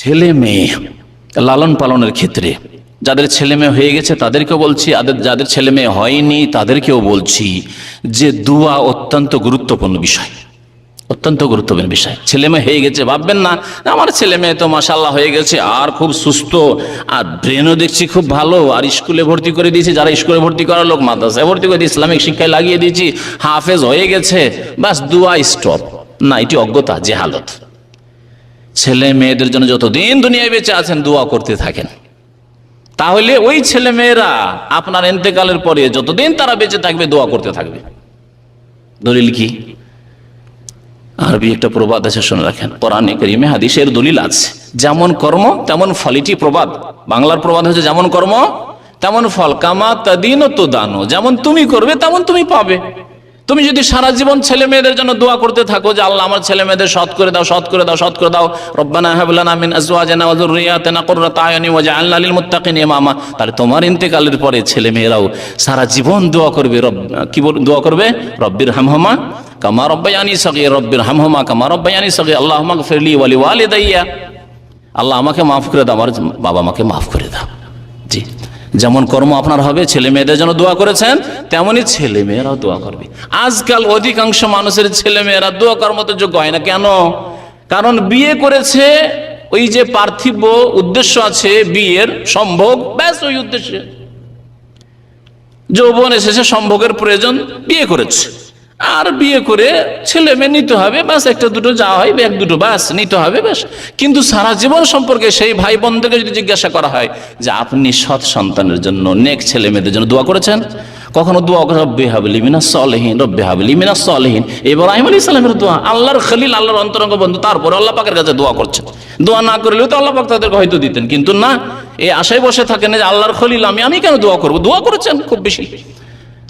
ছেলে মেয়ে লালন পালনের ক্ষেত্রে যাদের ছেলে মেয়ে হয়ে গেছে তাদেরকেও বলছি, আদের যাদের ছেলে মেয়ে হয়নি তাদেরকেও বলছি যে দুয়া অত্যন্ত গুরুত্বপূর্ণ বিষয়। অত্যন্ত গুরুত্বপূর্ণ বিষয়। ছেলে মেয়ে হয়ে গেছে, ভাববেন না, আমার ছেলে মেয়ে তো মাসাল্লাহ হয়ে গেছে, আর খুব সুস্থ, আর ব্রেনও দেখছি খুব ভালো, আর স্কুলে ভর্তি করে দিয়েছি, যারা স্কুলে ভর্তি করার লোক, মাদ্রাসায় ভর্তি করে দিয়ে ইসলামিক শিক্ষায় লাগিয়ে দিয়েছি, হাফেজ হয়ে গেছে, বাস দুয়া স্টপ না, এটি অজ্ঞতা, জেহালত। ছেলে মেয়েদের জন্য যতদিন দুনিয়ায় বেঁচে আছেন, দোয়া করতে থাকেন। তাহলে ওই ছেলে মেয়েরা আপনার এন্তেকালের পরে যতদিন তারা বেঁচে থাকবে, দোয়া করতে থাকবে। দলিল কি? আরবি একটা প্রবাদ আছে, শুনে রাখেন। কোরআন করিমে হাদিসের দলিল আছে, যেমন কর্ম, তেমন ফলিটি প্রবাদ। বাংলার প্রবাদ হচ্ছে যেমন কর্ম, তেমন ফল। কামা তাদিন তো দানো, যেমন তুমি করবে, তেমন তুমি পাবে। তুমি যদি সারা জীবন ছেলে মেয়েদের জন্য দোয়া করতে থাকো যে আল্লাহ আমার ছেলে মেয়েদের সৎ করে দাও, সৎ করে দাও, সৎ করে দাও। রব্বানা তাহলে তোমার ইন্তেকালের পরে ছেলে মেয়েরাও সারা জীবন দোয়া করবে, রব, কি বল, দোয়া করবে? রব্বির হামহমা কামা রব্বায়ানি সগীর, রব্বির হামহমা কামা রব্বায়ানি সগীর। আল্লাহুম্মা গফিরলি আল্লাহ আমাকে মাফ করে দাও, আমার বাবা মাকে মাফ করে দাও। যেমন কর্ম আপনার হবে, ছেলে মেয়েদের জন্য দোয়া করেছেন তেমনই ছেলে মেয়েরাও দোয়া করবে। আজকাল অধিকাংশ মানুষের ছেলে মেয়েরা দোয়া কর্মতে মতো যোগ্য হয় না। কেন? কারণ বিয়ে করেছে, ওই যে পার্থিব উদ্দেশ্য আছে, বিয়ের সম্ভোগ, ব্যাস ওই উদ্দেশ্যে। যৌবন এসেছে, সম্ভোগের প্রয়োজন, বিয়ে করেছে। আর বিয়ে করে ছেলে মেয়ে নিতে হবে ব্যাস একটা দুটো যা হয়, এক দুটো ব্যাস নিতে হবে ব্যাস কিন্তু সারা জীবন সম্পর্কে সেই ভাই বোনদেরকে যদি জিজ্ঞাসা করা হয় যে, আপনি সৎ সন্তানের জন্য নেক ছেলে মেয়েদের জন্য দোয়া করেছেন? কখনো দোয়া করে রব্বে হাবলি মিনা সলহীন, রব্বে হাবলি মিনা সলহীন। এবার আহিম আলী ইসলামের দোয়া, আল্লাহর খলিল, আল্লাহর অন্তরঙ্গ বন্ধু, তারপরে আল্লাহ পাকের কাছে দোয়া করছেন। দোয়া না করলেও তো আল্লাহ পাক তাদেরকে হয়তো দিতেন। কিন্তু না এই আশায় বসে থাকেন যে, আল্লাহর খলিল, আমি আমি কেন দোয়া করব? দোয়া করেছেন খুব বেশি।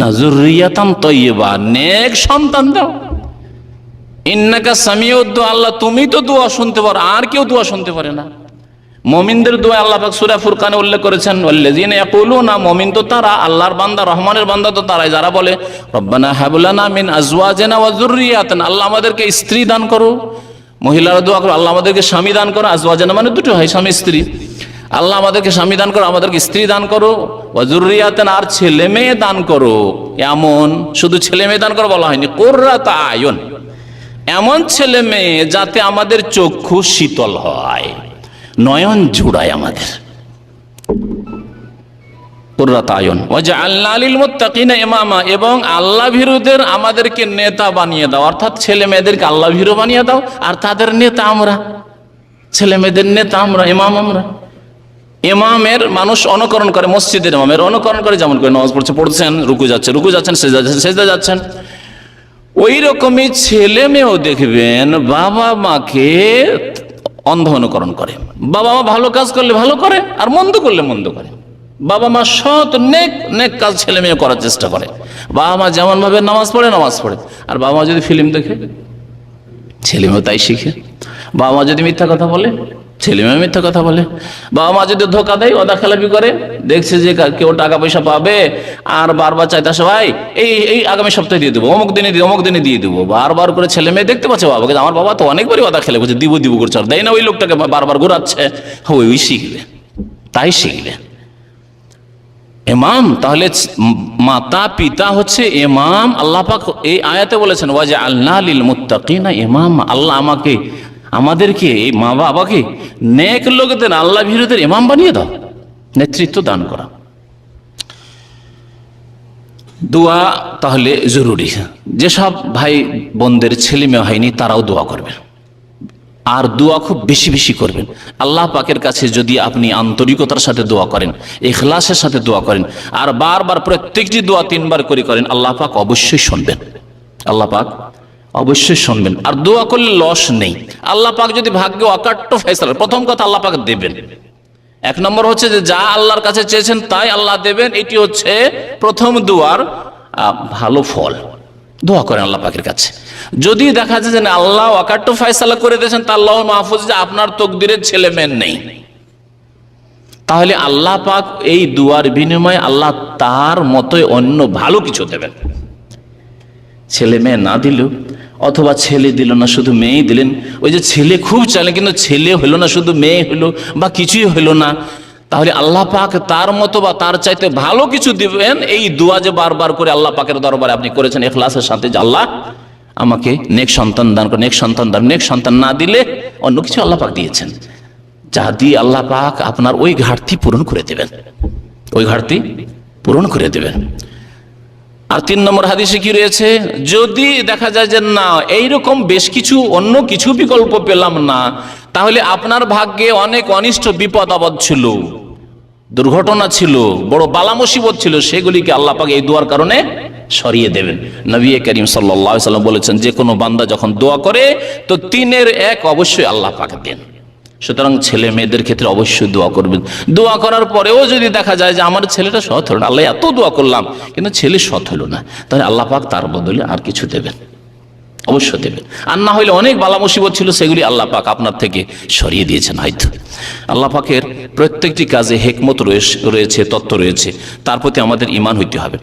নাজুরিয়াতাম তৈবা নেক সন্তান দাও। ইন্নাকা সামিউদ্দ আল্লাহ তুমি তো দোয়া শুনতে পারো, আর কেউ দোয়া শুনতে পারে না। মমিনদের দোয়া আল্লাহ সূরা ফুরকানে উল্লেখ করেছেন, ওয়াল্লাযিনা ইয়াকুলুনা, মুমিন তো তারা, আল্লাহর বান্দা, রহমানের বান্দা তো তারাই। যারা বলে, রব্বানা হাবলানা মিন আজওয়াজিনা ওয়া যুররিয়াতিনা আল্লাহ আমাদেরকে স্ত্রী দান করো। মহিলারা দোয়া করো, আল্লাহ আমাদেরকে স্বামী দান করো। আজওয়াজিনা মানে দুটো হয়, স্বামী স্ত্রী। আল্লাহ আমাদেরকে স্বামী দান করো, আমাদেরকে স্ত্রী দান করো। ওয়াজুরিয়াতেন আর ছেলে মেয়ে দান করো। এমন, শুধু ছেলে মেয়ে দান করো বলা হয়নি, কোর্রাত আয়ন। এমন ছেলে মেয়ে যাতে আমাদের চক্ষু শীতল হয়, নয়ন জুড়ায় আমাদের। এবং আল্লাহ ভীরুদের আমাদেরকে নেতা বানিয়ে দাও। অর্থাৎ ছেলে মেয়েদেরকে আল্লাহ ভীরু বানিয়ে দাও, আর তাদের নেতা আমরা। ছেলে মেয়েদের নেতা আমরা, ইমাম আমরা। ইমামের মানুষ অনুকরণ করে, মসজিদের ইমামের অনুকরণ করে, যেমন করে নামাজ পড়ছে, পড়ছেন, রুকু যাচ্ছে, রুকু যাচ্ছেন, সেজদা যাচ্ছেন সেজদা যাচ্ছেন। ওই রকমই ছেলে মেয়েও দেখবেন বাবা মাকে অন্ধ অনুকরণ করে। বাবা মা ভালো কাজ করলে ভালো করে, আর মন্দ করলে মন্দ করে। বাবা মা সৎ, নেক নেক কাজ ছেলে মেয়ে করার চেষ্টা করে। বাবা মা যেমন ভাবে নামাজ পড়ে নামাজ পড়ে। আর বাবা মা যদি ফিল্ম দেখে, ছেলে মেয়েও তাই শিখে। বাবা মা যদি মিথ্যা কথা বলে ছেলে মেয়ে মিথ্যা কথা বলে। বাবা মা যদি ধোকা দেয় ওদা খেলাপি করে। দেখছে যে কেউ টাকা পয়সা পাবে, আর বারবার চাইতে আসে ভাই এই এই আগামী সপ্তাহে দিয়ে দেবো, অমুক দিনে দিয়ে, অমুক দিনে দিয়ে দেবো। বারবার করে ছেলে মেয়ে দেখতে পাচ্ছে বাবাকে। আমার বাবা তো অনেকবারই ওদা খেলে বলছে, দিব দিব করছে আর দেয় না ওই লোকটাকে বারবার ঘোরাচ্ছে। ওই ওই শিখবে। তাই শিখবে। এমাম, তাহলে মাতা, পিতা হচ্ছে ইমাম আল্লাহ পাক এই আয়াতে বলেছেন ওয়াজে আল্লাহ লিল মুত্তাকিনা ইমাম। আল্লাহ আমাকে আমাদেরকে মা বাবাকে নেক লোকদের, আল্লাহ ভীরুদের ইমাম বানিয়ে দাও, নেতৃত্ব দান করা। দোয়া তাহলে জরুরি। যেসব ভাই বোনদের ছেলে মেয়ে হয়নি, তারাও দোয়া করবে আর দোয়া খুব বেশি বেশি করবেন। আল্লাহ পাকের কাছে যদি আপনি আন্তরিকতার সাথে দোয়া করেন, এখলাসের সাথে দোয়া করেন, আর বারবার প্রত্যেকটি দোয়া তিনবার করে করেন, আল্লাহ পাক অবশ্যই শুনবেন। আল্লাহ পাক অবশ্যই শুনবেন। আর দোয়া করলে লস নেই। আল্লাহ পাক যদি ভাগ্যে অকাট্য ফেসলা প্রথম কথা আল্লাহ পাক দেবেন। এক নম্বর হচ্ছে যে যা আল্লাহর কাছে চেয়েছেন তাই আল্লাহ দেবেন। এটি হচ্ছে প্রথম দুয়ার ভালো ফল। দোয়া করেন আল্লাহ পাকের কাছে। যদি দেখা যায় যে আল্লাহ অকাট্য ফয়সালা করে দিয়েছেন তা আল্লাহ মাহফুজ যে আপনার তকদিরের ছেলে মেয়ে নেই। তাহলে আল্লাহ পাক এই দুয়ার বিনিময়ে আল্লাহ তার মতোই অন্য ভালো কিছু দেবেন। ছেলে মেয়ে না দিল অথবা ছেলে দিল না, শুধু মেয়েই দিলেন। ওই যে ছেলে খুব চাইলেন কিন্তু ছেলে হলো না, শুধু মেয়ে হলো বা কিছুই হলো না। তাহলে আল্লাহ পাক তার মতো বা তার চাইতে ভালো কিছু দিবেন, এই দোয়া যে বারবার করে আল্লাহ পাকের দরবারে আপনি করেছেন এখলাসের সাথে যে আল্লাহ আমাকে নেক সন্তান দান করে, নেক সন্তান দান, নেক সন্তান না দিলে অন্য কিছু আল্লাহ পাক দিয়েছেন। যা দিয়ে আল্লাহ পাক আপনার ওই ঘাটতি পূরণ করে দেবেন। ওই ঘাটতি পূরণ করে দেবেন। আর তিন নম্বর হাদিসে কি রয়েছে? যদি দেখা যায় যে না, এইরকম বেশ কিছু অন্য কিছু বিকল্প পেলাম না, তাহলে আপনার ভাগ্যে অনেক অনিষ্ট বিপদ আপদ ছিল, দুর্ঘটনা ছিল, বড় বালা মুসিবত ছিল, সেগুলিকে আল্লাহ পাক এই দোয়ার কারণে সরিয়ে দেবেন। নবী করিম সাল্লাম বলেছেন, যে কোনো বান্দা যখন দোয়া করে, তো তিনের এক অবশ্যই আল্লাহ পাক দেন। সুতরাং ছেলে মেয়েদের ক্ষেত্রে অবশ্যই দোয়া করবেন। দোয়া করার পরেও যদি দেখা যায় যে আমার ছেলেটা সৎ হলো না, আল্লাহ এত দোয়া করলাম, কিন্তু ছেলে সৎ হলো না, তাহলে আল্লাহ পাক তার বদলে আর কিছু দেবেন। অবশ্য দেবেন। আর না হইলে অনেক বালা মুসিবত ছিল, সেগুলি আল্লাহ পাক আপনার থেকে সরিয়ে দিয়েছেন হয়তো। আল্লাহ পাকের প্রত্যেকটি কাজে হেকমত রয়েছে রয়েছে, তত্ত্ব রয়েছে, তার প্রতি আমাদের ইমান হইতে হবে।